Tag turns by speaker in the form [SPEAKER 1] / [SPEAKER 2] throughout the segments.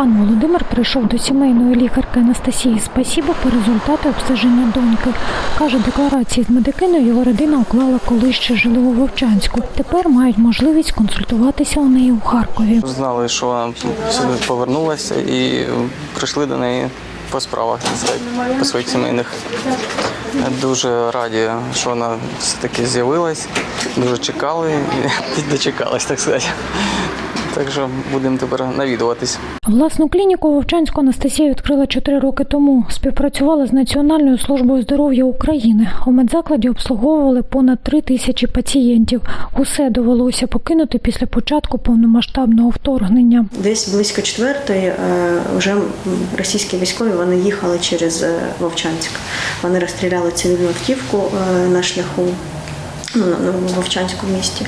[SPEAKER 1] Пан Володимир прийшов до сімейної лікарки Анастасії Спасібо по результати обстеження доньки. Каже, декларації з медикиною його родина уклала коли ще жили у Вовчанську. Тепер мають можливість консультуватися у неї у Харкові.
[SPEAKER 2] Знали, що вона сюди повернулася і прийшли до неї по справах, по своїх сімейних. Дуже раді, що вона все-таки з'явилась. Дуже чекали і дочекалась, так сказати. Так що будемо тепер навідуватись.
[SPEAKER 1] Власну клініку Вовчанську Анастасія відкрила 4 роки тому. Співпрацювала з Національною службою здоров'я України. У медзакладі обслуговували понад 3 тисячі пацієнтів. Усе довелося покинути після початку повномасштабного вторгнення.
[SPEAKER 3] Десь близько четвертої е, вже російські військові вони їхали через е, Вовчанськ. Вони розстріляли цивільну автівку е, на шляху ну, на- на Вовчанську місті.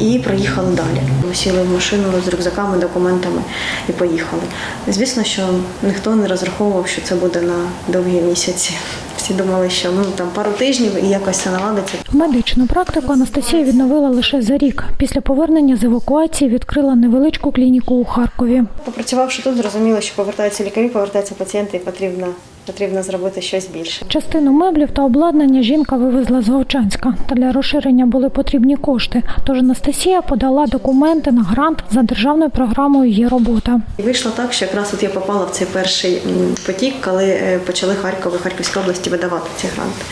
[SPEAKER 3] І проїхали далі. Ми сіли в машину з рюкзаками, документами і поїхали. Звісно, що ніхто не розраховував, що це буде на довгі місяці. Всі думали, що ну там пару тижнів і якось це наладиться.
[SPEAKER 1] Медичну практику Анастасія відновила лише за рік. Після повернення з евакуації відкрила невеличку клініку у Харкові.
[SPEAKER 3] Попрацювавши тут, зрозуміло, що повертаються лікарі, повертаються пацієнти, і потрібно, потрібно зробити щось більше.
[SPEAKER 1] Частину меблів та обладнання жінка вивезла з Вовчанська. Та для розширення були потрібні кошти. Тож Анастасія подала документи на грант за державною програмою «Є робота».
[SPEAKER 3] І вийшло так, що якраз от я попала в цей перший потік, коли е, почали Харків і Харківській області видавати ці гранти.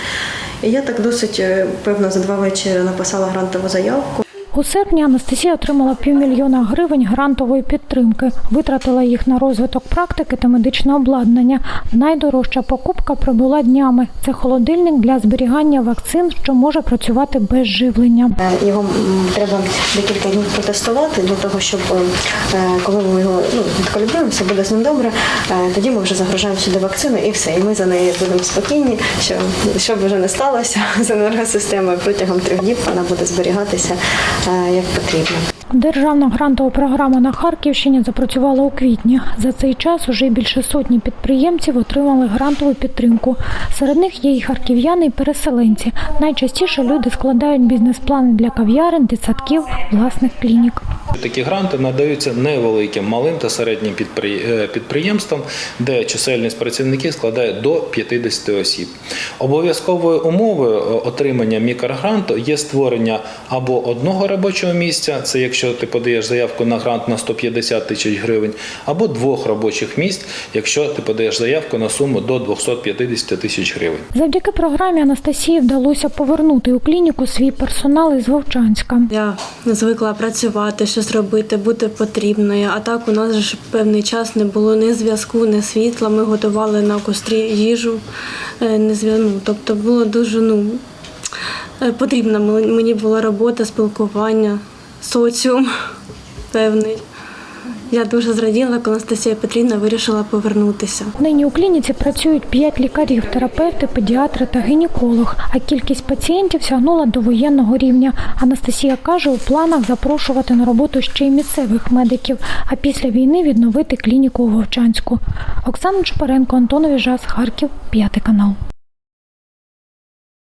[SPEAKER 3] І я так досить е, певно за два вечори написала грантову заявку.
[SPEAKER 1] У серпні Анастасія отримала півмільйона гривень грантової підтримки. Витратила їх на розвиток практики та медичне обладнання. Найдорожча покупка прибула днями. Це холодильник для зберігання вакцин, що може працювати без живлення.
[SPEAKER 3] Е, Його треба декілька днів протестувати для того, щоб е, коли ми його ну, відкалібруємо, все буде з ним добре. е, Тоді ми вже загружаємо сюди вакцину і все. І ми за нею будемо спокійні, що що б вже не сталося з енергосистемою протягом трьох днів вона буде зберігатися е, як потрібно.
[SPEAKER 1] Державна грантова програма на Харківщині запрацювала у квітні. За цей час уже більше сотні підприємців отримали грантову підтримку. Серед них є і харків'яни, і переселенці. Найчастіше люди складають бізнес-плани для кав'ярень, дитсадків, власних клінік.
[SPEAKER 4] Такі гранти надаються невеликим, малим та середнім е, підприємствам, де чисельність працівників складає до 50 осіб. Обов'язковою умовою е, отримання мікрогранту є створення або одного робочого місця, це якщо ти подаєш заявку на грант на 150 тисяч гривень, або двох робочих місць, якщо ти подаєш заявку на суму до 250 тисяч гривень.
[SPEAKER 1] Завдяки програмі Анастасії вдалося повернути у клініку свій персонал із Вовчанська.
[SPEAKER 5] Я звикла працювати, щось робити, бути потрібною. А так у нас ж певний час не було ні зв'язку, ні світла. Ми готували на кострі їжу, е, не зв'я- ну, тобто було дуже ну, е, потрібна мені була робота, спілкування, соціум певний. Я дуже зраділа, коли Анастасія Петрівна вирішила повернутися.
[SPEAKER 1] Нині у клініці працюють п'ять лікарів, терапевти, педіатри та гінеколог. А кількість пацієнтів сягнула до воєнного рівня. Анастасія каже, у планах запрошувати на роботу ще й місцевих медиків, а після війни відновити клініку у Вовчанську. Оксана Чупаренко, Антон Віжас, Харків, п'ятий канал.